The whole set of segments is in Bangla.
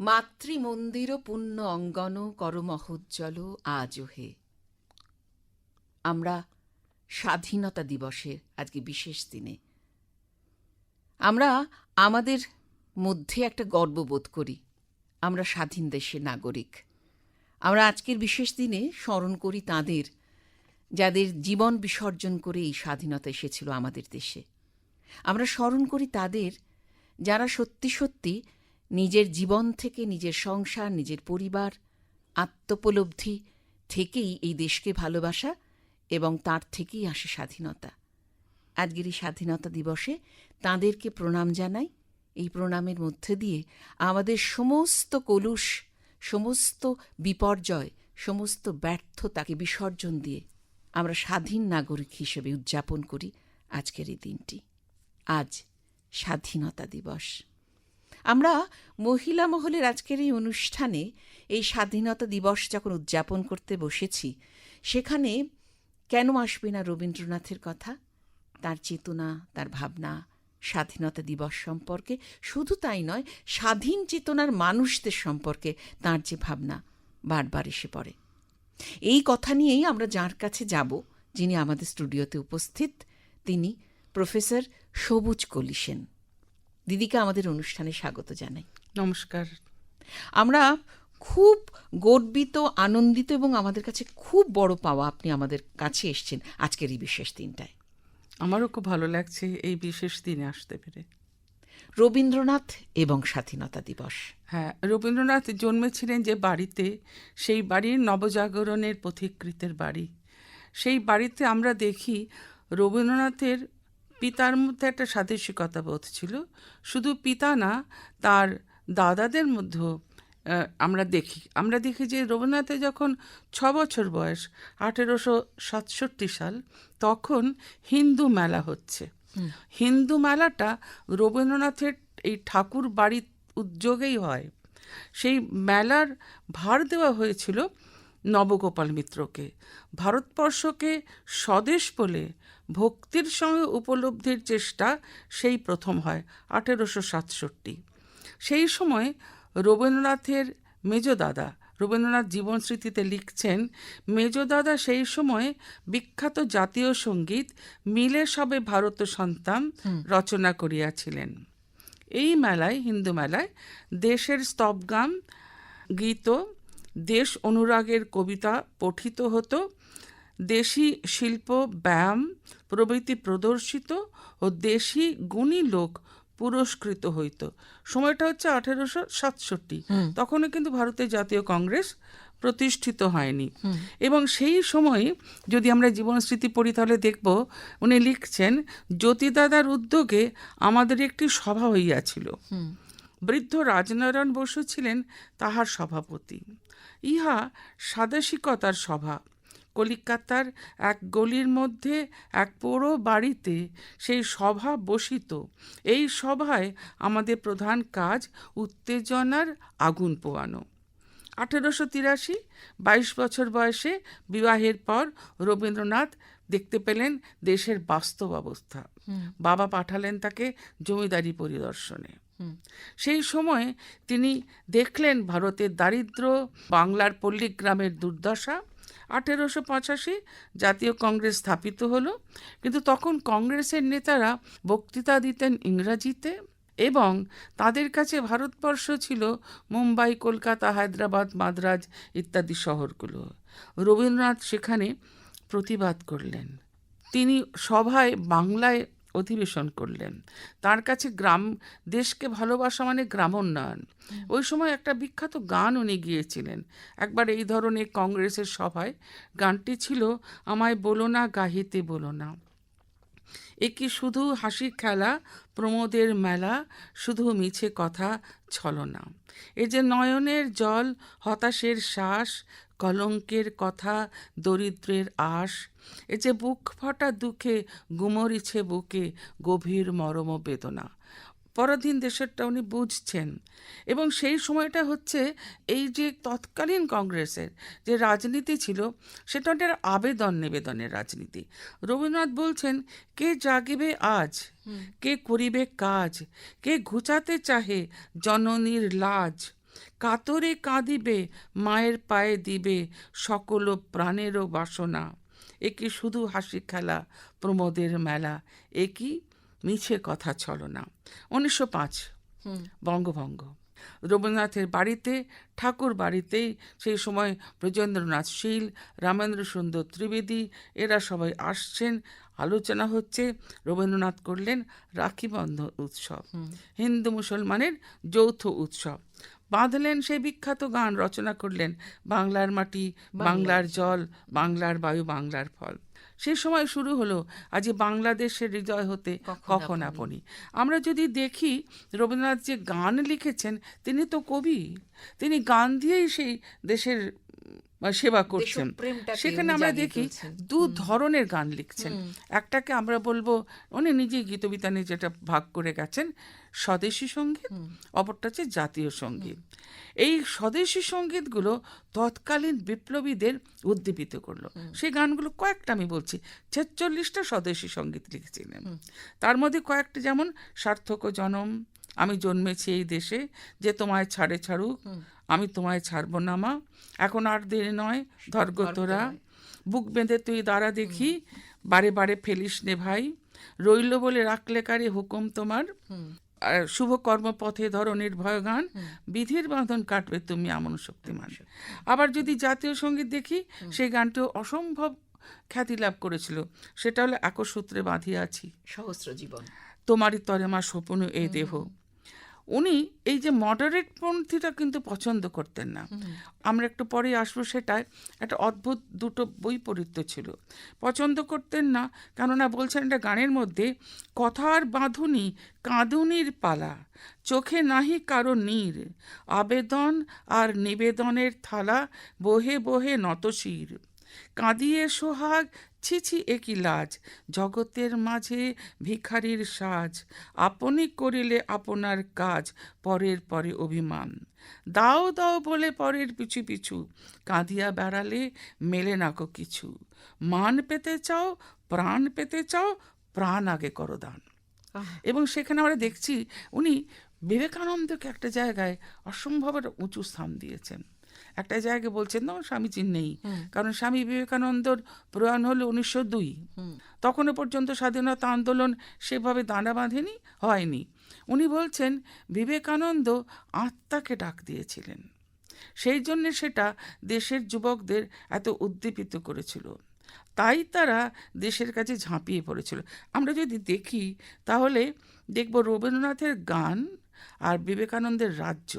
মাতৃমন্দির পুণ্য অঙ্গন করমহোজ্জ্বল আজও হে আমরা স্বাধীনতা দিবসের আজকে বিশেষ দিনে। আমরা আমাদের মধ্যে একটা গর্ববোধ করি। আমরা স্বাধীন দেশের নাগরিক। আমরা আজকের বিশেষ দিনে স্মরণ করি তাদের, যাদের জীবন বিসর্জন করে এই স্বাধীনতা এসেছিল আমাদের দেশে। আমরা স্মরণ করি তাদের যারা সত্যি সত্যি নিজের জীবন থেকে নিজের সংসার, নিজের পরিবার, আত্মোপলব্ধি থেকেই এই দেশকে ভালোবাসা এবং তার থেকেই আসে স্বাধীনতা। আজকের এই স্বাধীনতা দিবসে তাঁদেরকে প্রণাম জানাই। এই প্রণামের মধ্যে দিয়ে আমাদের সমস্ত কলুষ, সমস্ত বিপর্যয়, সমস্ত ব্যর্থতাকে বিসর্জন দিয়ে আমরা স্বাধীন নাগরিক হিসেবে উদযাপন করি আজকের এই দিনটি। আজ স্বাধীনতা দিবস। আমরা মহিলা মহলের আজকের এই অনুষ্ঠানে এই স্বাধীনতা দিবস যখন উদযাপন করতে বসেছি, সেখানে কেন আসবে না রবীন্দ্রনাথের কথা? তার চেতনা, তার ভাবনা, স্বাধীনতা দিবস সম্পর্কে। শুধু তাই নয়, স্বাধীন চেতনার মানুষদের সম্পর্কে তার যে ভাবনা বারবার এসে পড়ে। এই কথা নিয়েই আমরা যার কাছে যাব, যিনি আমাদের স্টুডিওতে উপস্থিত, তিনি প্রফেসর সবুজ কলি সেন। দিদিকে আমাদের অনুষ্ঠানে স্বাগত জানাই। নমস্কার। আমরা খুব গর্বিত আনন্দিত এবং আমাদের কাছে খুব বড় পাওয়া আপনি আমাদের কাছে এসছেন আজকের এই বিশেষ দিনটায়। আমারও খুব ভালো লাগছে এই বিশেষ দিনে আসতে পেরে। রবীন্দ্রনাথ এবং স্বাধীনতা দিবস। হ্যাঁ রবীন্দ্রনাথ জন্মেছিলেন যে বাড়িতে সেই বাড়ির নবজাগরণের পথিকৃতের বাড়ি। সেই বাড়িতে আমরা দেখি রবীন্দ্রনাথের পিতার মধ্যে একটা স্বাদেশিকতা বোধ ছিল। শুধু পিতা না তার দাদাদের মধ্যেও আমরা দেখি। আমরা দেখি যে রবীন্দ্রনাথের যখন ছ বছর বয়স আঠেরোশো সাতষট্টি সাল তখন হিন্দু মেলা হচ্ছে। হিন্দু মেলাটা রবীন্দ্রনাথের এই ঠাকুর বাড়ির উদ্যোগেই হয়। সেই মেলার ভার দেওয়া হয়েছিল নবগোপাল মিত্রকে। ভারতবর্ষকে স্বদেশ বলে ভক্তির সঙ্গে উপলব্ধির চেষ্টা সেই প্রথম হয় আঠেরোশো সাতষট্টি। সেই সময় রবীন্দ্রনাথের মেজদাদা রবীন্দ্রনাথ জীবন স্মৃতিতে লিখছেন মেজদাদা সেই সময় বিখ্যাত জাতীয় সংগীত মিলে সবে ভারত সন্তান রচনা করিয়াছিলেন। এই মেলায় হিন্দু মেলায় দেশের স্তবগান গীত দেশ অনুরাগের কবিতা পঠিত হতো। দেশি শিল্প ব্যায়াম প্রভৃতি প্রদর্শিত ও দেশি গুণী লোক পুরস্কৃত হইত। সময়টা হচ্ছে আঠেরোশো সাতষট্টি। তখনও কিন্তু ভারতের জাতীয় কংগ্রেস প্রতিষ্ঠিত হয়নি। এবং সেই সময় যদি আমরা জীবনস্মৃতি পড়ি তাহলে দেখব উনি লিখছেন জ্যোতিদাদার উদ্যোগে আমাদের একটি সভা হইয়াছিল। বৃদ্ধ রাজনারায়ণ বসু ছিলেন তাহার সভাপতি। ইহা সাদাসিকতার সভা। কলিকাতার এক গলির মধ্যে এক পোড়ো বাড়িতে সেই সভা বসিত। এই সভায় আমাদের প্রধান কাজ উত্তেজনার আগুন পোয়ানো। আঠেরোশো তিরাশি বাইশ বছর বয়সে বিবাহের পর রবীন্দ্রনাথ দেখতে পেলেন দেশের বাস্তব অবস্থা। বাবা পাঠালেন তাকে জমিদারি পরিদর্শনে। সেই সময়ে তিনি দেখলেন ভারতের দারিদ্র বাংলার পল্লীগ্রামের দুর্দশা আঠেরোশো পঁচাশি জাতীয় কংগ্রেস স্থাপিত হলো, কিন্তু তখন কংগ্রেসের নেতারা বক্তৃতা দিতেন ইংরাজিতে এবং তাদের কাছে ভারতবর্ষ ছিল মুম্বাই, কলকাতা, হায়দ্রাবাদ, মাদ্রাজ ইত্যাদি শহরগুলো। রবীন্দ্রনাথ সেখানে প্রতিবাদ করলেন। তিনি সভায় বাংলায় অধিবেশন করলেন। তার কাছে গ্রাম দেশকে ভালোবাসা মানে গ্রামোন্নয়ন। ওই সময় একটা বিখ্যাত গান উনি গিয়েছিলেন। একবার এই ধরনের কংগ্রেসের সভায় গানটি ছিল আমায় বলো না গাহিতে বলো না। এ কি শুধু হাসির খেলা প্রমোদের মেলা শুধু মিছে কথা ছলনা। এ যে নয়নের জল হতাশের শ্বাস কলঙ্কের কথা দরিদ্রের আশ। এ যে বুক ফাটা দুঃখে গুমরিছে বুকে গভীর মরম বেদনা। পরাধীন দেশেরটা উনি বুঝছেন। এবং সেই সময়টা হচ্ছে এই যে তৎকালীন কংগ্রেসের যে রাজনীতি ছিল সেটা একটা আবেদন নিবেদনের রাজনীতি। রবীন্দ্রনাথ বলছেন কে জাগিবে আজ? কে করিবে কাজ? কে ঘুচাতে চাহে জননীর লাজ? কাতরে কাঁদিবে মায়ের পায়ে দিবে সকল প্রাণেরও বাসনা। এ কি শুধু হাসি খেলা প্রমোদের মেলা এ কি মিছে কথা ছলনা। উনিশশো পাঁচ বঙ্গভঙ্গ। রবীন্দ্রনাথের বাড়িতে ঠাকুর বাড়িতেই সেই সময় ব্রজেন্দ্রনাথ শীল রামেন্দ্র সুন্দর ত্রিবেদী এরা সবাই আসছেন। আলোচনা হচ্ছে রবীন্দ্রনাথ করলেন রাখি বন্ধন উৎসব হিন্দু মুসলমানের যৌথ উৎসব। বাঁধলেন সেই বিখ্যাত গান রচনা করলেন বাংলার মাটি বাংলার জল বাংলার বায়ু বাংলার ফল। সে সময় শুরু হলো আজ বাংলাদেশের হৃদয় হতে কখন আপনি? আমরা যদি দেখি রবীন্দ্রনাথ যে গান লিখেছেন তিনি তো কবি। তিনি গান দিয়েই সেই দেশের সেবা করছেন। সেখানে আমরা দেখি দু ধরনের গান লিখছেন। একটাকে আমরা বলব উনি নিজেই গীতবিতানে যেটা ভাগ করে গেছেন স্বদেশী সংগীত অপরটা হচ্ছে জাতীয় সংগীত। এই স্বদেশী সঙ্গীতগুলো তৎকালীন বিপ্লবীদের উদ্দীপিত করল। সেই গানগুলো কয়েকটা আমি বলছি ছেচল্লিশটা স্বদেশী সংগীত লিখেছিলেন। তার মধ্যে কয়েকটা যেমন সার্থক জনম আমি জন্মেছি এই দেশে যে তোমায় ছাড়ে ছাড়ুক আমি তোমায় ছাড়ব না মা এখন আর দেরি নয় ধর্গ তোরা। বুক বেঁধে তুই দাঁড়া দেখি বারে বারে ফেলিস নে ভাই রইল বলে রাখলে কারে হুকুম তোমার। শুভ কর্মপথে ধরো নির্ভয় গান বিধির বাঁধন কাটবে তুমি এমন শক্তিমান। আবার যদি জাতীয় সংগীত দেখি সেই গানটিও অসম্ভব খ্যাতি লাভ করেছিল। সেটা হলো একসূত্রে বাঁধিয়া আছি। সহস্র জীবন। তোমারই তরে আমার স্বপন এই দেহ। উনি এই যে মডারেট পন্থীটা কিন্তু পছন্দ করতেন না। আমরা একটু পরে আসব সেটায়। একটা অদ্ভুত দুটো বই বৈপরীত্য ছিল। পছন্দ করতেন না কেননা বলছেন এটা গানের মধ্যে কথার বাঁধুনি কাঁদুনির পালা চোখে নাহি কারও নীর আবেদন আর নিবেদনের থালা বহে বহে নতশির কাঁদিয়ে সোহাগ ছিছি একই লাজ? জগতের মাঝে ভিখারির সাজ আপনি করিলে আপনার কাজ পরের পরে অভিমান। দাও দাও বলে পরের পিছু পিছু কাঁদিয়া বেড়ালে মেলে নাকো কিছু। মান পেতে চাও প্রাণ পেতে চাও প্রাণ আগে করো দান। এবং সেখানে আমরা দেখছি উনি বিবেকানন্দকে একটা জায়গায় অসম্ভব একটা উঁচু স্থান দিয়েছেন। একটা জায়গায় বলছেন না স্বামীজির নেই। কারণ স্বামী বিবেকানন্দর প্রয়াণ হলো উনিশশো দুই। তখনও পর্যন্ত স্বাধীনতা আন্দোলন সেভাবে দাঁড়া বাঁধেনি হয়নি। উনি বলছেন বিবেকানন্দ আত্মাকে ডাক দিয়েছিলেন। সেই জন্য সেটা দেশের যুবকদের এত উদ্দীপিত করেছিল। তাই তারা দেশের কাছে ঝাঁপিয়ে পড়েছিল। আমরা যদি দেখি তাহলে দেখব রবীন্দ্রনাথের গান আর বিবেকানন্দের রাজ্য।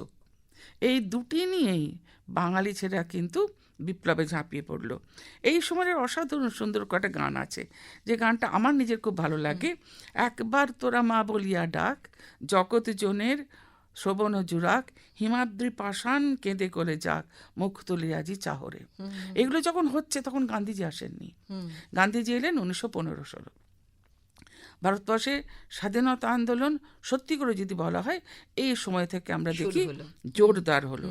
এই দুটি নিয়েই বাঙালি ছেলেরা কিন্তু বিপ্লবে ঝাঁপিয়ে পড়ল। এই সময়ের অসাধারণ সুন্দর কটা গান আছে। যে গানটা আমার নিজের খুব ভালো লাগে। একবার তোরা মা বলিয়া ডাক জগৎ জনের শ্রবণ জুরাক হিমাদ্রি পাষাণ কেঁদে করে যাক মুখ তুলিয়াজি চাহরে। এগুলো যখন হচ্ছে তখন গান্ধীজি আসেননি। গান্ধীজি এলেন উনিশশো পনেরো ষোলো ভারতবর্ষে স্বাধীনতা আন্দোলন সত্যি করে যদি বলা হয় এই সময় থেকে আমরা দেখি জোরদার হলো।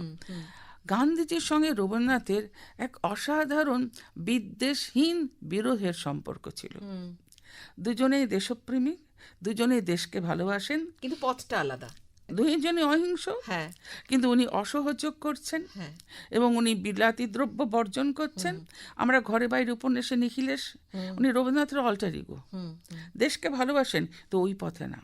গান্ধীজির সঙ্গে রবীন্দ্রনাথের এক অসাধারণ বিদ্বেষহীন বিরোধের সম্পর্ক ছিল। দুজনেই দেশপ্রেমিক দুজনেই দেশকে ভালোবাসেন। কিন্তু পথটা আলাদা। দুইজনই অহিংস। হ্যাঁ। কিন্তু উনি অসহযোগ করছেন হ্যাঁ। এবং উনি বিলাতি দ্রব্য বর্জন করছেন। আমরা ঘরে বাইরে উপন্যাসে নিখিলেশ উনি রবীন্দ্রনাথের অল্টার ইগো দেশকে ভালোবাসেন তো ওই পথে না।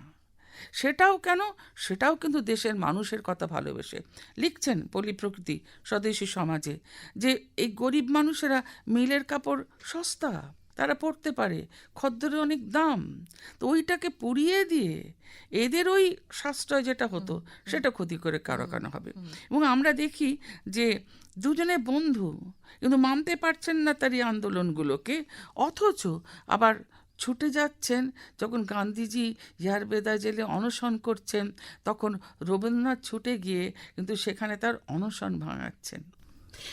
সেটাও কেন? সেটাও কিন্তু দেশের মানুষের কথা ভালোবেসে। লিখছেন পলি প্রকৃতি স্বদেশী সমাজে যে এই গরিব মানুষেরা মিলের কাপড় সস্তা। তারা পড়তে পারে। খদ্দরের অনেক দাম। তো ওইটাকে পুড়িয়ে দিয়ে এদের ওই সাশ্রয় যেটা হতো সেটা ক্ষতি করে কারও কেন হবে। এবং আমরা দেখি যে দুজনে বন্ধু কিন্তু মানতে পারছেন না তার এই আন্দোলনগুলোকে অথচ আবার ছুটে যাচ্ছেন যখন গান্ধীজি ইয়ারবেদা জেলে অনশন করছেন তখন রবীন্দ্রনাথ ছুটে গিয়ে কিন্তু সেখানে তার অনশন ভাঙাচ্ছেন।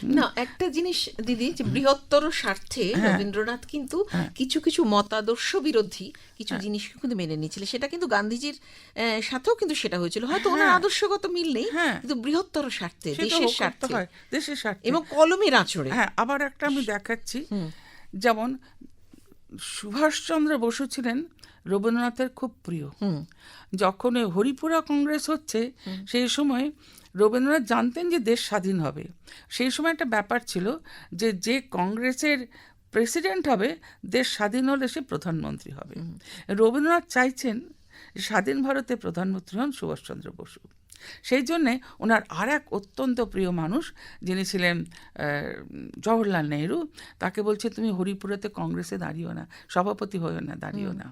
না একটা জিনিস দিদি যে বৃহত্তর স্বার্থে রবীন্দ্রনাথ কিন্তু কিছু কিছু মতাদর্শ বিরোধী কিছু জিনিস কিন্তু মেনে নিয়েছিলেন সেটা কিন্তু গান্ধীজির সাথেও কিন্তু সেটা হয়েছিল। হয়তো ওনার আদর্শগত মিল নেই হ্যাঁ। কিন্তু বৃহত্তর স্বার্থে দেশের স্বার্থে হয় দেশের স্বার্থে। এবং কলমের আঁচড়ে। হ্যাঁ আবার একটা আমি দেখাচ্ছি। যেমন সুভাষচন্দ্র বসু ছিলেন রবীন্দ্রনাথের খুব প্রিয়। যখন হরিপুরা কংগ্রেস হচ্ছে সেই সময় রবীন্দ্রনাথ জানতেন যে দেশ স্বাধীন হবে। সেই সময় একটা ব্যাপার ছিল যে যে কংগ্রেসের প্রেসিডেন্ট হবে দেশ স্বাধীন হলে সে প্রধানমন্ত্রী হবে। রবীন্দ্রনাথ চাইছেন স্বাধীন ভারতের প্রধানমন্ত্রী হন সুভাষচন্দ্র বসু। সেই জন্যে ওনার আর এক অত্যন্ত প্রিয় মানুষ যিনি ছিলেন জওহরলাল নেহরু তাকে বলছে তুমি হরিপুরেতে কংগ্রেসে দাঁড়িও না সভাপতি হয়েও না দাঁড়িও না।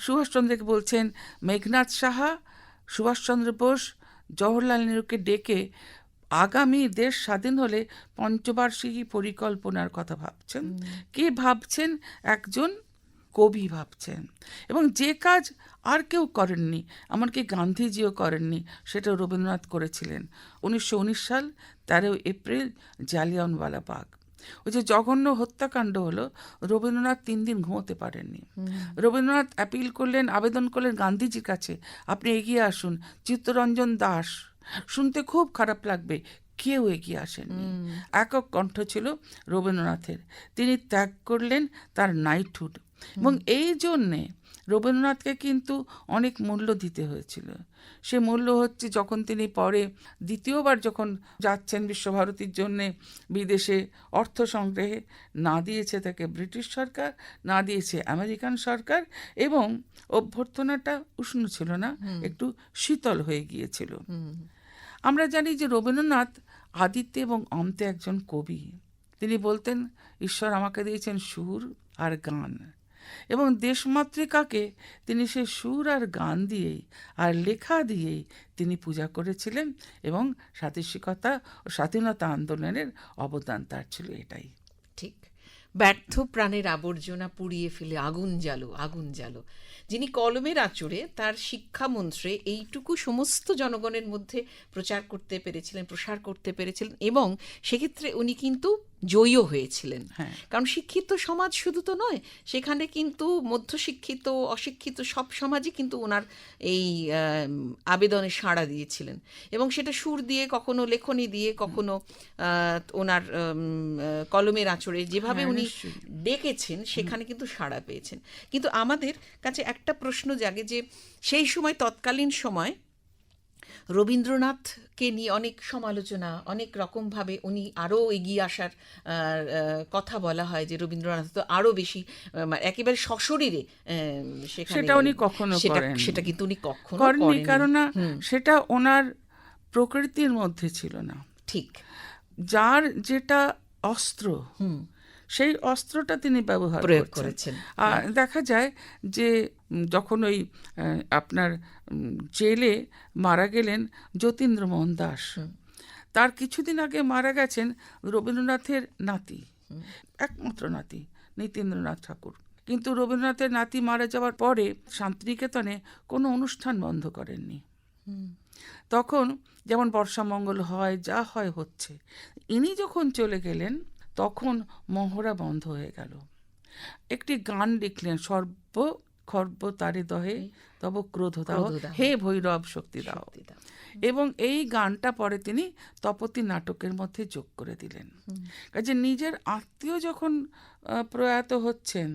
সুভাষচন্দ্রকে বলছেন মেঘনাথ সাহা সুভাষচন্দ্র বোস জওহরলাল নেহরুকে ডেকে আগামী দেশ স্বাধীন হলে পঞ্চবার্ষিকী পরিকল্পনার কথা ভাবছেন। কে ভাবছেন? একজন কবি ভাবছেন। এবং যে কাজ আর কেউ করেননি এমনকি গান্ধীজিও করেননি সেটা রবীন্দ্রনাথ করেছিলেন। উনিশশো উনিশ সাল তেরো এপ্রিল জালিয়ানওয়ালা বাগ। ওই যে জঘন্য হত্যাকাণ্ড হলো রবীন্দ্রনাথ তিন দিন ঘুমোতে পারেননি। রবীন্দ্রনাথ অ্যাপিল করলেন আবেদন করলেন গান্ধীজির কাছে আপনি এগিয়ে আসুন চিত্তরঞ্জন দাস শুনতে খুব খারাপ লাগবে কেউ এগিয়ে আসেননি। একক কণ্ঠ ছিল রবীন্দ্রনাথের। তিনি ত্যাগ করলেন তার নাইটহুড এবং এই জন্যে রবীন্দ্রনাথকে কিন্তু অনেক মূল্য দিতে হয়েছিল। সে মূল্য হচ্ছে যখন তিনি পরে দ্বিতীয়বার যখন যাচ্ছেন বিশ্বভারতীর জন্যে বিদেশে অর্থ সংগ্রহে না দিয়েছে তাকে ব্রিটিশ সরকার না দিয়েছে আমেরিকান সরকার এবং অভ্যর্থনাটা উষ্ণ ছিল না একটু শীতল হয়ে গিয়েছিল। আমরা জানি যে রবীন্দ্রনাথ আদিত্যে এবং অন্তে একজন কবি। তিনি বলতেন ঈশ্বর আমাকে দিয়েছেন সুর আর গান। এবং দেশমাতৃকাকে তিনি সে সুর আর গান দিয়েই আর লেখা দিয়েই তিনি পূজা করেছিলেন এবং স্বাদেশিকতা ও স্বাধীনতা আন্দোলনের অবদান তার ছিল এটাই। ঠিক। ব্যর্থ প্রাণের আবর্জনা পুড়িয়ে ফেলে আগুন জ্বালো আগুন জ্বালো। যিনি কলমের আঁচড়ে তার শিক্ষা মন্ত্রে এইটুকু সমস্ত জনগণের মধ্যে প্রচার করতে পেরেছিলেন, প্রসার করতে পেরেছিলেন এবং সেক্ষেত্রে উনি কিন্তু জয়ীও হয়েছিলেন হ্যাঁ। কারণ শিক্ষিত সমাজ শুধু তো নয় সেখানে কিন্তু মধ্যশিক্ষিত অশিক্ষিত সব সমাজই কিন্তু ওনার এই আবেদনে সাড়া দিয়েছিলেন এবং সেটা সুর দিয়ে কখনো লেখনী দিয়ে কখনো ওনার কলমের আঁচড়ে যেভাবে হ্যাঁ, উনি। ডেকেছেন সেখানে কিন্তু সাড়া পেয়েছেন কিন্তু আমাদের কাছে একটা প্রশ্ন জাগে যে সেই সময় তৎকালীন সময় রবীন্দ্রনাথকে নিয়ে অনেক সমালোচনা অনেক রকমভাবে উনি আরও এগিয়ে আসার কথা বলা হয় যে রবীন্দ্রনাথ তো আরও বেশি একেবারে সশরীরে সেটা উনি কখনো সেটা- সেটা কিন্তু উনি কখনো করেননি কারণ সেটা ওনার প্রকৃতির মধ্যে ছিল না। ঠিক। যার যেটা অস্ত্র সেই অস্ত্রটা তিনি ব্যবহার প্রয়োগ করেছেন। আর দেখা যায় যে যখন ওই আপনার জেলে মারা গেলেন যতীন্দ্র মোহন দাস তার কিছুদিন আগে মারা গেছেন রবীন্দ্রনাথের নাতি একমাত্র নাতি নীতিন্দ্রনাথ ঠাকুর। কিন্তু রবীন্দ্রনাথের নাতি মারা যাওয়ার পরে শান্তিনিকেতনে কোনো অনুষ্ঠান বন্ধ করেননি। তখন যেমন বর্ষামঙ্গল হয় যা হয় হচ্ছে ইনি যখন চলে গেলেন তখন মহড়া বন্ধ হয়ে গেল। একটি গান লিখলেন সর্ব খর্ব তারে দহে তব ক্রোধ দাও। হে ভৈরব শক্তি দাও। এবং এই গানটা পরে তিনি তপতি নাটকের মধ্যে যোগ করে দিলেন। কাজে নিজের আত্মীয় যখন প্রয়াত হচ্ছেন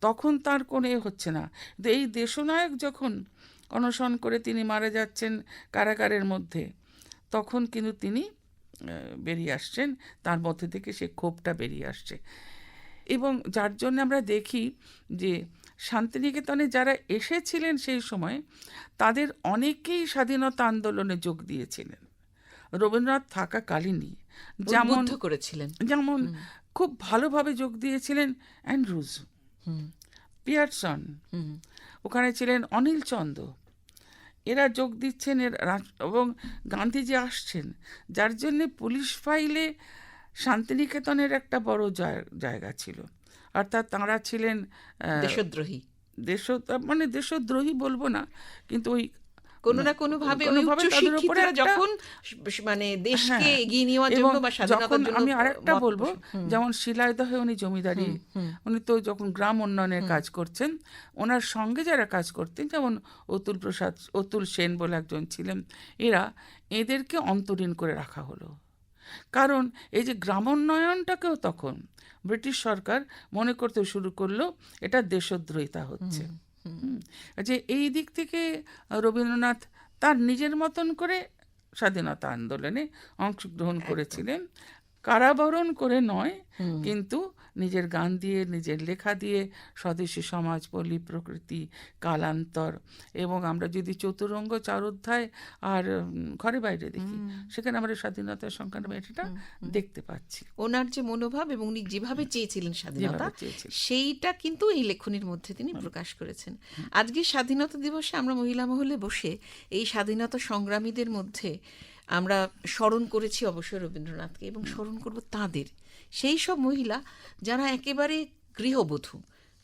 তখন তার কোনো এ হচ্ছে না। এই দেশনায়ক যখন অনশন করে তিনি মারা যাচ্ছেন কারাগারের মধ্যে তখন কিন্তু তিনি বেরিয়ে আসছেন। তার মধ্যে থেকে সে ক্ষোভটা বেরিয়ে আসছে। এবং যার জন্য আমরা দেখি যে শান্তিনিকেতনে যারা এসেছিলেন সেই সময় তাদের অনেকেই স্বাধীনতা আন্দোলনে যোগ দিয়েছিলেন। রবীন্দ্রনাথ থাকাকালীনই যেমন করেছিলেন। যেমন খুব ভালোভাবে যোগ দিয়েছিলেন অ্যান্ড্রুজ পিয়ারসন ওখানে ছিলেন অনিল চন্দ এরা যোগ দিচ্ছেন এর এবং গান্ধীজি আসছেন যার জন্যে পুলিশ ফাইলে শান্তিনিকেতনের একটা বড় জায়- জায়গা ছিল। অর্থাৎ তাঁরা ছিলেন দেশদ্রোহী। দেশ মানে দেশদ্রোহী বলব না কিন্তু ওই কোনো না কোনো ভাবে ওই যখন মানে দেশকে হ্যাঁ, এগিয়ে নেওয়ার জন্য বা স্বাধীনতার জন্য আমি আরেকটা বলব যেমন শিলাইদহে উনি জমিদারি উনি তো যখন গ্রাম উন্নয়নের কাজ করছেন ওনার সঙ্গে যারা কাজ করতেন যেমন অতুল প্রসাদ অতুল সেন বলে একজন ছিলেন এরা এদেরকে অন্তরীণ করে রাখা হলো। কারণ এই যে গ্রামোন্নয়নটাকেও তখন ব্রিটিশ সরকার মনে করতে শুরু করল এটা দেশদ্রোহিতা হচ্ছে। যে এই দিক থেকে রবীন্দ্রনাথ তার নিজের মতন করে স্বাধীনতা আন্দোলনে অংশগ্রহণ করেছিলেন। কারাবরণ করে নয় কিন্তু নিজের গান দিয়ে নিজের লেখা দিয়ে স্বদেশী সমাজ পল্লী প্রকৃতি কালান্তর। এবং আমরা যদি চতুরঙ্গ চার অধ্যায় আর ঘরে বাইরে দেখি সেখানে আমরা স্বাধীনতা সংগ্রাম এটা দেখতে পাচ্ছি। ওনার যে মনোভাব এবং উনি যেভাবে চেয়েছিলেন স্বাধীনতা সেইটা কিন্তু এই লেখনির মধ্যে তিনি প্রকাশ করেছেন। আজকে স্বাধীনতা দিবসে আমরা মহিলা মহলে বসে এই স্বাধীনতা সংগ্রামীদের মধ্যে আমরা স্মরণ করেছি অবশ্যই রবীন্দ্রনাথকে এবং স্মরণ করব তাদের। সেই সব মহিলা যারা একেবারে গৃহবধূ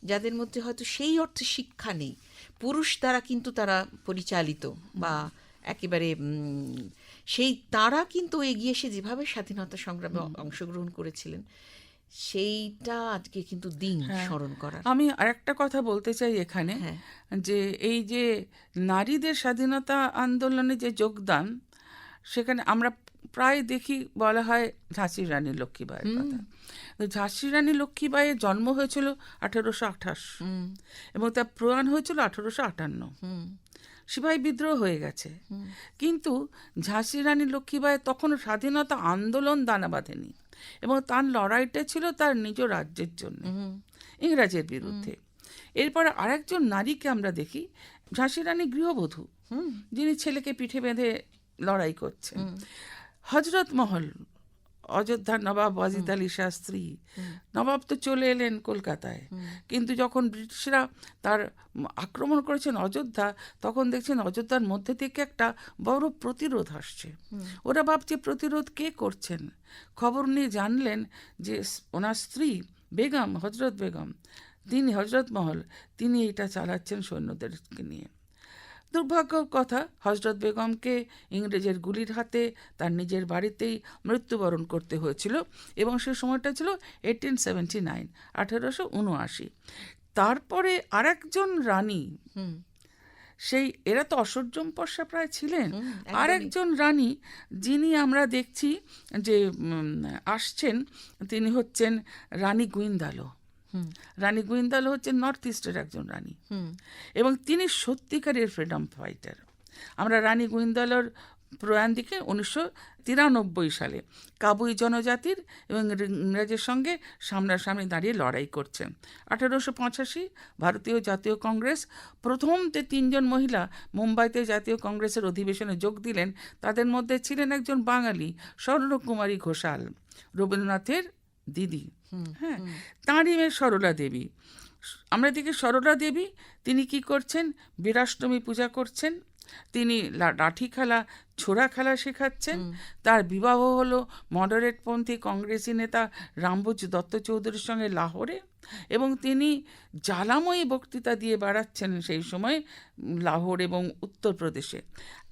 যাদের মধ্যে হয়তো সেই অর্থে শিক্ষা নেই পুরুষ দ্বারা কিন্তু তারা পরিচালিত বা একেবারে সেই তারা কিন্তু এগিয়ে এসে যেভাবে স্বাধীনতা সংগ্রামে অংশগ্রহণ করেছিলেন সেইটা আজকে কিন্তু দিন স্মরণ করা আমি আরেকটা কথা বলতে চাই এখানে হ্যাঁ। যে এই যে নারীদের স্বাধীনতা আন্দোলনে যে যোগদান সেখানে আমরা প্রায় দেখি বলা হয় ঝাঁসির রানী লক্ষ্মীবাইয়ের কথা। তো ঝাঁসির রানী লক্ষ্মীবাইয়ের জন্ম হয়েছিল আঠেরোশো আঠাশ এবং তার প্রয়াণ হয়েছিল আঠেরোশো আটান্ন। সিপাহী বিদ্রোহ হয়ে গেছে। কিন্তু ঝাঁসি রানী লক্ষ্মীবাই তখন স্বাধীনতা আন্দোলন দানা বাঁধেনি এবং তার লড়াইটা ছিল তার নিজ রাজ্যের জন্য ইংরাজের বিরুদ্ধে। এরপর আরেকজন নারীকে আমরা দেখি ঝাঁসি রানী গৃহবধূ যিনি ছেলেকে পিঠে বেঁধে লড়াই করছেন। হজরত মহল অযোধ্যার নবাব ওয়াজিদ আলী শাস্ত্রী নবাব তো চলে এলেন কলকাতায়। কিন্তু যখন ব্রিটিশরা তার আক্রমণ করেছেন অযোধ্যা তখন দেখছেন অযোধ্যার মধ্যে থেকে একটা বড় প্রতিরোধ আসছে। ওরা ভাবছে প্রতিরোধ কে করছেন? খবর নিয়ে জানলেন যে ওনার স্ত্রী বেগম হজরত বেগম তিনি হজরত মহল তিনি এটা চালাচ্ছেন সৈন্যদেরকে নিয়ে। দুর্ভাগ্যর কথা হজরত বেগমকে ইংরেজের গুলির হাতে তার নিজের বাড়িতেই মৃত্যুবরণ করতে হয়েছিল এবং সে সময়টা ছিল এইটিন সেভেন্টি নাইন আঠেরোশো উনআশি। তারপরে আরেকজন রানী সেই এরা তো অসহ্যম্পর্ষা প্রায় ছিলেন। আরেকজন রানী যিনি আমরা দেখছি যে আসছেন তিনি হচ্ছেন রানী গুইন্দালো। রানী গোয়েন্দাল হচ্ছে নর্থ ইস্টের একজন রানী। এবং তিনি সত্যিকারের ফ্রিডম ফাইটার আমরা রানী গুইন্দালোর প্রয়াণ দিকে উনিশশো তিরানব্বই সালে কাবুই জনজাতির এবং ইংরেজের সঙ্গে সামনাসামনি দাঁড়িয়ে লড়াই করছেন। আঠারোশো পঁচাশি ভারতীয় জাতীয় কংগ্রেস প্রথম যে তিনজন মহিলা মুম্বাইতে জাতীয় কংগ্রেসের অধিবেশনে যোগ দিলেন তাদের মধ্যে ছিলেন একজন বাঙালি স্বর্ণকুমারী ঘোষাল। রবীন্দ্রনাথের দিদি। হ্যাঁ তাঁরই মেয়ে সরলা দেবী। আমরা দেখি সরলা দেবী তিনি কি করছেন? বীরাষ্টমী পূজা করছেন। তিনি লা- লাঠি খেলা ছোড়া খেলা শেখাচ্ছেন। তার বিবাহ হলো মডারেটপন্থী কংগ্রেসি নেতা রামবুজ দত্ত চৌধুরীর সঙ্গে লাহোরে এবং তিনি জ্বালাময়ী বক্তৃতা দিয়ে বেড়াচ্ছেন সেই সময় লাহোর এবং উত্তরপ্রদেশে।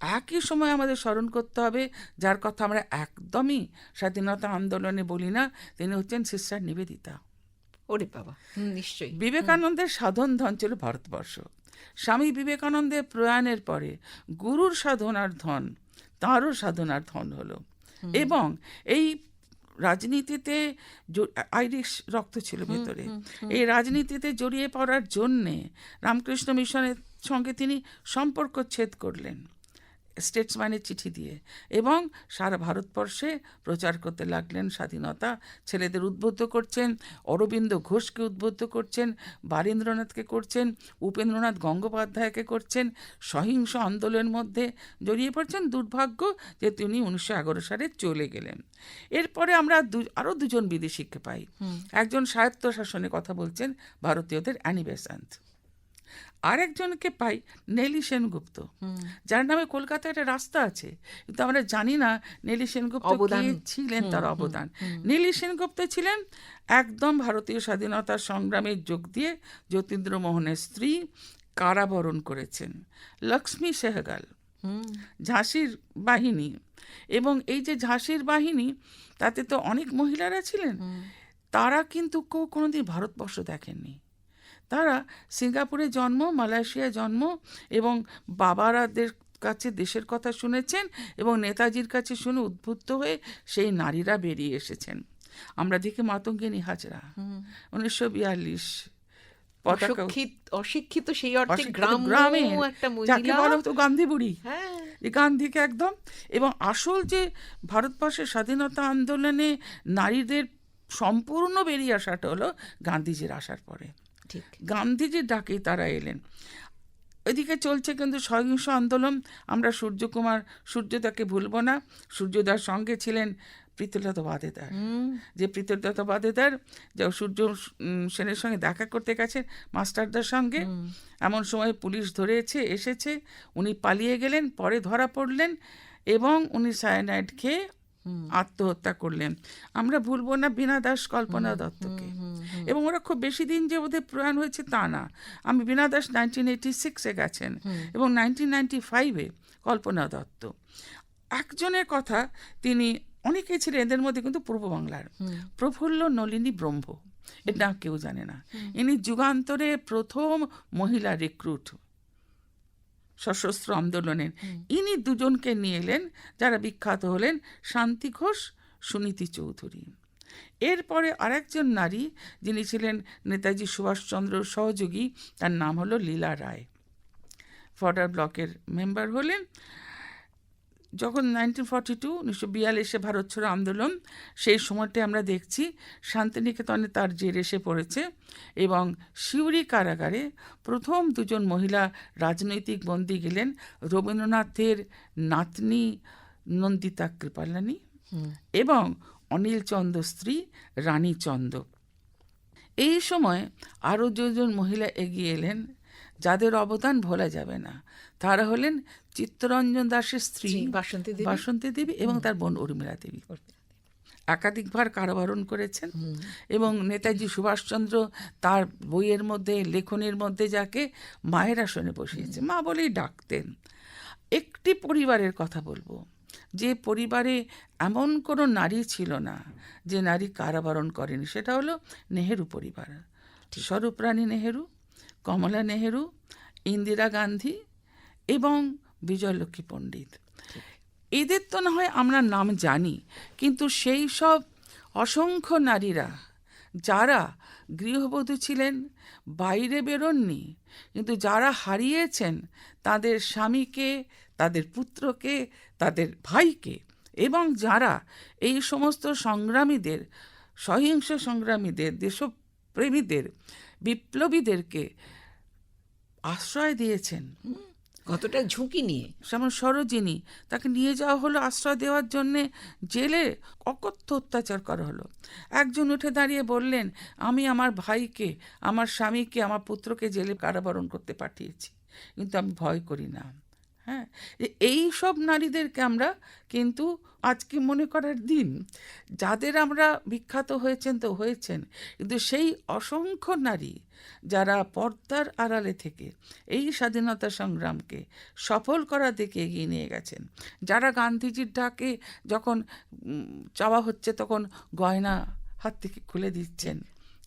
একই সময় আমাদের স্মরণ করতে হবে যার কথা আমরা একদমই স্বাধীনতা আন্দোলনে বলি না তিনি হচ্ছেন সিস্টার নিবেদিতা। ওরে বাবা নিশ্চয়ই। বিবেকানন্দের সাধন ধন ছিল ভারতবর্ষ। স্বামী বিবেকানন্দের প্রয়াণের পরে গুরুর সাধনার ধন তাঁরও সাধনার ধন হলো। এবং এই রাজনীতিতে আইরিশ রক্ত ছিল ভেতরে। এই রাজনীতিতে জড়িয়ে পড়ার জন্যে রামকৃষ্ণ মিশনের সঙ্গে তিনি সম্পর্ক ছেদ করলেন। স্টেটসম্যানের চিঠি দিয়ে এবং সারা ভারতবর্ষে প্রচার করতে লাগলেন স্বাধীনতা ছেলেদের উদ্বুদ্ধ করছেন অরবিন্দ ঘোষকে উদ্বুদ্ধ করছেন বারীন্দ্রনাথকে করছেন উপেন্দ্রনাথ গঙ্গোপাধ্যায়কে করছেন সহিংস আন্দোলনের মধ্যে জড়িয়ে পড়ছেন। দুর্ভাগ্য যে তিনি উনিশশো এগারো সালে চলে গেলেন। এরপরে আমরা দু আরও দুজন বিদেশিকে পাই। একজন স্বায়ত্ত শাসনের কথা বলছেন ভারতীয়দের অ্যানি বেসান্ত আরেকজনকে পাই নেলি সেনগুপ্ত। যার নামে কলকাতায় একটা রাস্তা আছে কিন্তু আমরা জানি না নেলি সেনগুপ্ত। ছিলেন তার অবদান। নেলি সেনগুপ্ত ছিলেন একদম ভারতীয় স্বাধীনতা সংগ্রামে যোগ দিয়ে যতীন্দ্র মোহনের স্ত্রী কারাবরণ করেছেন লক্ষ্মী সেহগাল। ঝাঁসির বাহিনী এবং এই যে ঝাঁসির বাহিনী তাতে তো অনেক মহিলারা ছিলেন। তারা কিন্তু কেউ কোনোদিন ভারতবর্ষ দেখেননি। তারা সিঙ্গাপুরে জন্ম মালয়েশিয়ায় জন্ম এবং বাবারাদের কাছে দেশের কথা শুনেছেন এবং নেতাজির কাছে শুনে উদ্বুদ্ধ হয়ে সেই নারীরা বেরিয়ে এসেছেন। আমরা দেখি মাতঙ্গিনী হাজরা উনিশশো বিয়াল্লিশ অশিক্ষিত সেই অর্থে গ্রাম যাকে মহিলা। বলো তো গান্ধী বুড়ি হ্যাঁ গান্ধীকে একদম এবং আসল যে ভারতবর্ষের স্বাধীনতা আন্দোলনে নারীদের সম্পূর্ণ বেরিয়ে আসাটা হলো গান্ধীজির আসার পরে। গান্ধীজির ডাকেই তারা এলেন। এদিকে চলছে কিন্তু সহিংস আন্দোলন। আমরা সূর্যকুমার সূর্যদাকে ভুলব না। সূর্যদার সঙ্গে ছিলেন প্রীতিলতা বাদেদার যে প্রীতিলতা বাদেদার যে সূর্য সেনের সঙ্গে দেখা করতে গেছেন মাস্টারদার সঙ্গে। এমন সময় পুলিশ ধরেছে এসেছে। উনি পালিয়ে গেলেন পরে ধরা পড়লেন এবং উনি সায়ানাইড খেয়ে আত্মহত্যা করলেন। আমরা ভুলবো না বীণা দাস কল্পনা দত্তকে। এবং ওরা খুব বেশি দিন যে ওদের প্রয়াণ হয়েছে তা না। আমি বীণা দাস নাইনটিন এইটি সিক্সে গেছেন এবং নাইনটিন নাইনটি ফাইভে কল্পনা দত্ত। একজনের কথা তিনি অনেকেই ছিলেন এদের মধ্যে কিন্তু পূর্ব বাংলার। প্রফুল্ল নলিনী ব্রহ্ম। এটা কেউ জানে না। ইনি যুগান্তরে প্রথম মহিলা রিক্রুট সশস্ত্র আন্দোলনের। ইনি দুজনকে নিয়ে এলেন যারা বিখ্যাত হলেন শান্তি ঘোষ সুনীতি চৌধুরী। এরপরে আরেকজন নারী যিনি ছিলেন নেতাজি সুভাষচন্দ্র সহযোগী তার নাম হলো লীলা রায়। ফডার ব্লকের মেম্বার হলেন যখন নাইনটিন ফর্টি টু উনিশশো বিয়াল্লিশে ভারত ছাড়ো আন্দোলন সেই সময়টা আমরা দেখছি শান্তিনিকেতনে তার জের এসে পড়েছে এবং সিউড়ি কারাগারে প্রথম দুজন মহিলা রাজনৈতিক বন্দী গেলেন রবীন্দ্রনাথের নাতনি নন্দিতা কৃপালানি এবং অনিল চন্দ্র স্ত্রী রানী চন্দ এই সময় আরও দুজন মহিলা এগিয়ে এলেন যাদের অবদান ভোলা যাবে না। তারা হলেন চিত্তরঞ্জন দাসের স্ত্রী বাসন্তী দেবী। বাসন্তী দেবী এবং তার বোন উর্মিলা দেবী। একাধিকবার কারাবরণ করেছেন এবং নেতাজি সুভাষচন্দ্র তার বইয়ের মধ্যে লেখনের মধ্যে যাকে মায়ের আসনে বসিয়েছে মা বলেই ডাকতেন। একটি পরিবারের কথা বলব। যে পরিবারে এমন কোনো নারী ছিল না যে নারী কারাবরণ করেনি সেটা হলো নেহেরু পরিবার। স্বরূপরানী নেহেরু কমলা নেহেরু, ইন্দিরা গান্ধী এবং বিজয়লক্ষ্মী পণ্ডিত। এদের তো না হয় আমরা নাম জানি, কিন্তু সেই সব অসংখ্য নারীরা যারা গৃহবধূ ছিলেন, বাইরে বেরোননি, কিন্তু যারা হারিয়েছেন তাদের স্বামীকে, তাদের পুত্রকে, তাদের ভাইকে এবং যারা এই সমস্ত সংগ্রামীদের, সহিংস সংগ্রামীদের, দেশপ্রেমীদের বিপ্লবীদেরকে আশ্রয় দিয়েছেন। কতটা ঝুঁকি নিয়ে। যেমন সরোজিনী তাকে নিয়ে যাওয়া হলো আশ্রয় দেওয়ার জন্যে জেলে অকথ্য অত্যাচার করা হলো। একজন উঠে দাঁড়িয়ে বললেন আমি আমার ভাইকে আমার স্বামীকে আমার পুত্রকে জেলে কারাবরণ করতে পাঠিয়েছি কিন্তু আমি ভয় করি না। হ্যাঁ? এই সব নারীদেরকে আমরা কিন্তু আজকে মনে করার দিন, যাদের আমরা বিখ্যাত হয়েছেন তো হয়েছেন, কিন্তু সেই অসংখ্য নারী যারা পর্দার আড়ালে থেকে এই স্বাধীনতা সংগ্রামকে সফল করার দিকে এগিয়ে নিয়ে গেছেন। যারা গান্ধীজির ডাকে যখন চাওয়া হচ্ছে তখন গয়না হাত থেকে খুলে দিচ্ছেন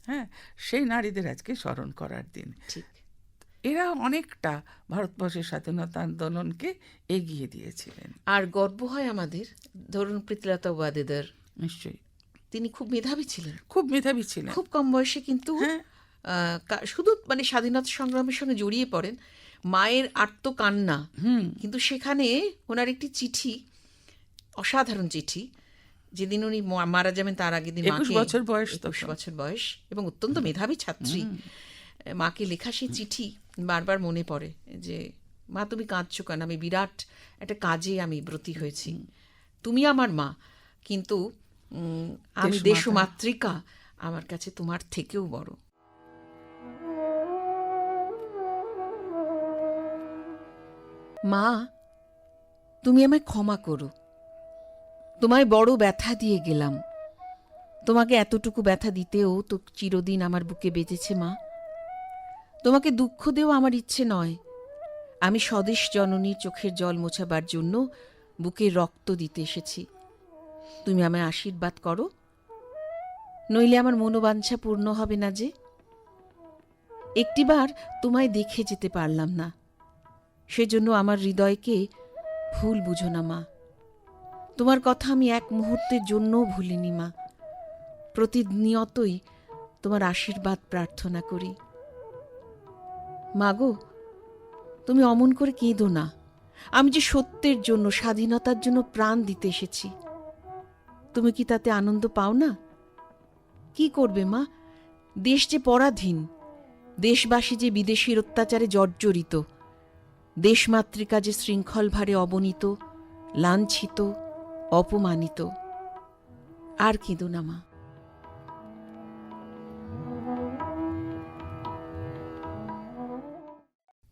হ্যাঁ? সেই নারীদের আজকে স্মরণ করার দিন। এরা অনেকটা ভারতবর্ষের স্বাধীনতা আন্দোলনকে এগিয়ে দিয়েছিলেন। আর গর্ব হয় আমাদের। ধরুন প্রীতিলতা ওয়াদেদার নিশ্চয়ই। তিনি খুব মেধাবী ছিলেন। খুব মেধাবী ছিলেন। খুব কম বয়সে কিন্তু হ্যাঁ। শুধু মানে স্বাধীনতা সংগ্রামের সঙ্গে জড়িয়ে পড়েন মায়ের আর্ত কান্না কিন্তু সেখানে ওনার একটি চিঠি অসাধারণ চিঠি যেদিন উনি মারা যাবেন তার আগের দিন 21 বছর বয়স 21 বছর বয়স এবং অত্যন্ত মেধাবী ছাত্রী মাকে লেখা সেই চিঠি বারবার মনে পড়ে যে মা তুমি কাঁদছো কেন? আমি বিরাট একটা কাজে আমি ব্রতী হয়েছি। তুমি আমার মা কিন্তু আমি দেশমাতা। দেশমাতৃকা আমার কাছে তোমার থেকেও বড়। মা তুমি আমায় ক্ষমা করো। তোমায় বড় ব্যথা দিয়ে গেলাম। তোমাকে এতটুকু ব্যথা দিতেও তো চিরদিন আমার বুকে বেঁচেছে মা। তোমাকে দুঃখ দেওয়া আমার ইচ্ছে নয়। আমি স্বদেশ জননীর চোখের জল মোছাবার জন্য বুকে রক্ত দিতে এসেছি। তুমি আমায় আশীর্বাদ করো। নইলে আমার মনোবাঞ্ছা পূর্ণ হবে না যে। একটিবার তোমায় দেখে যেতে পারলাম না। সেজন্য আমার হৃদয়কে ভুল বুঝো না, মা। তোমার কথা আমি এক মুহূর্তের জন্যও ভুলিনি, মা। প্রতিনিয়তই তোমার আশীর্বাদ প্রার্থনা করি। মাগো তুমি অমন করে কেঁদো না। আমি যে সত্যের জন্য, স্বাধীনতার জন্য প্রাণ দিতে এসেছি। তুমি কি তাতে আনন্দ পাও না? কি করবে মা? দেশ যে পরাধীন, দেশবাসী যে বিদেশির অত্যাচারে জর্জরিত, দেশমাতৃকা যে শৃঙ্খল ভারে অবনীত, লাঞ্ছিত, অপমানিত। আর কেঁদো না মা।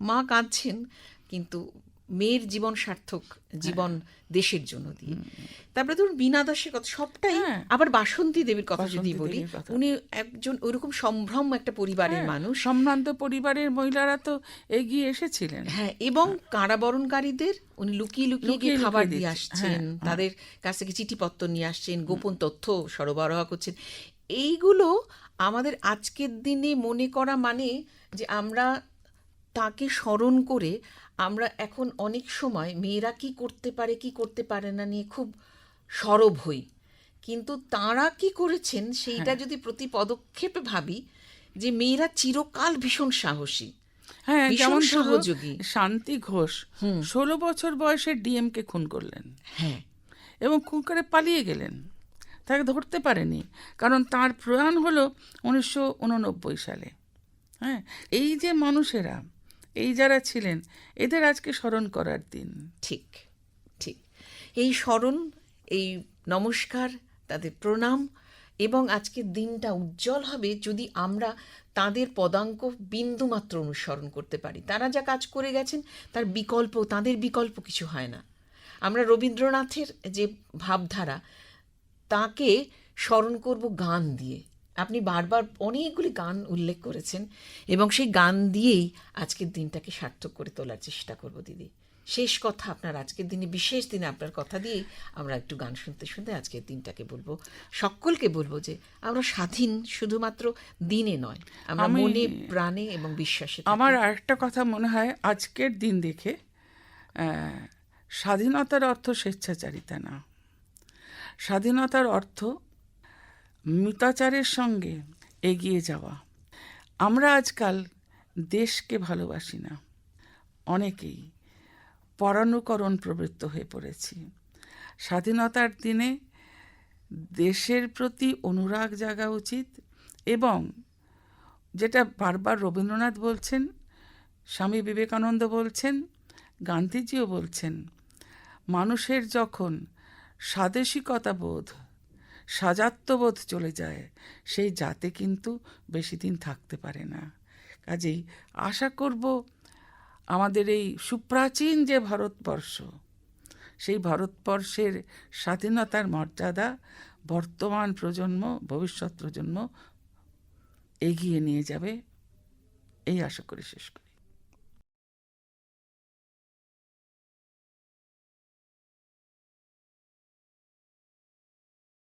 মা কাঁদছেন কিন্তু মেয়ের জীবন সার্থক জীবন দেশের জন্য দিয়ে। তারপরে ধরুন বিনা দাসের কথা সবটাই হ্যাঁ। আবার বাসন্তী দেবীর কথা যদি বলি উনি একজন ওরকম সম্ভ্রম একটা পরিবারের হ্যাঁ, মানুষ। সম্ভ্রান্ত পরিবারের মহিলারা তো এগিয়ে এসেছিলেন। হ্যাঁ এবং কারাবরণকারীদের উনি লুকিয়ে লুকিয়ে গিয়ে খাবার দিয়ে আসছেন হ্যাঁ, তাদের কাছ থেকে চিঠিপত্র নিয়ে আসছেন গোপন তথ্য সরবরাহ করছেন। এইগুলো আমাদের আজকের দিনে মনে করা মানে যে আমরা তাকে স্মরণ করে আমরা এখন অনেক সময় মেয়েরা কি করতে পারে কি করতে পারে না নিয়ে খুব সরব হই। কিন্তু তাঁরা কি করেছেন সেইটা হ্যাঁ। যদি প্রতি পদক্ষেপে ভাবি যে মেয়েরা চিরকাল ভীষণ সাহসী হ্যাঁ যেমন সহযোগী। শান্তি ঘোষ ষোলো বছর বয়সে ডিএমকে খুন করলেন। হ্যাঁ। এবং খুন করে পালিয়ে গেলেন। তাকে ধরতে পারেনি। কারণ তার প্রয়াণ হলো উনিশশো উননব্বই সালে। হ্যাঁ এই যে মানুষেরা এই যারা ছিলেন, এদের আজকে স্মরণ করার দিন। ঠিক ঠিক। এই স্মরণ, এই নমস্কার, তাদের প্রণাম এবং আজকের দিনটা উজ্জ্বল হবে যদি আমরা তাদের পদাঙ্ক বিন্দুমাত্র অনুসরণ করতে পারি। তারা যা কাজ করে গেছেন, তার বিকল্প, তাদের বিকল্প কিছু হয় না। আমরা রবীন্দ্রনাথের যে ভাবধারা, তাকে স্মরণ করব গান দিয়ে। আপনি বারবার অনেকগুলি গান উল্লেখ করেছেন এবং সেই গান দিয়েই আজকের দিনটাকে সার্থক করে তোলার চেষ্টা করব দিদি। শেষ কথা আপনার আজকের দিনে বিশেষ দিনে আপনার কথা দিয়েই আমরা একটু গান শুনতে শুনতে আজকের দিনটাকে বলব। সকলকে বলব যে আমরা স্বাধীন শুধুমাত্র দিনে নয় আমরা মনে প্রাণে এবং বিশ্বাসে। আমার আরেকটা কথা মনে হয় আজকের দিন দেখে স্বাধীনতার অর্থ স্বেচ্ছাচারিতা না। স্বাধীনতার অর্থ মিতাচারের সঙ্গে এগিয়ে যাওয়া। আমরা আজকাল দেশকে ভালোবাসি না। অনেকেই পরানুকরণ প্রবৃত্ত হয়ে পড়েছি। স্বাধীনতার দিনে দেশের প্রতি অনুরাগ জাগা উচিত এবং যেটা বারবার রবীন্দ্রনাথ বলছেন, স্বামী বিবেকানন্দ বলছেন, গান্ধীজিও বলছেন, মানুষের যখন স্বাদেশিকতা বোধ সাজাত্মবোধ চলে যায়। সেই জাতে কিন্তু বেশি দিন থাকতে পারে না। কাজেই আশা করব আমাদের এই সুপ্রাচীন যে ভারতবর্ষ, সেই ভারতবর্ষের স্বাধীনতার মর্যাদা বর্তমান প্রজন্ম, ভবিষ্যৎ প্রজন্ম এগিয়ে নিয়ে যাবে, এই আশা করে শেষ করি।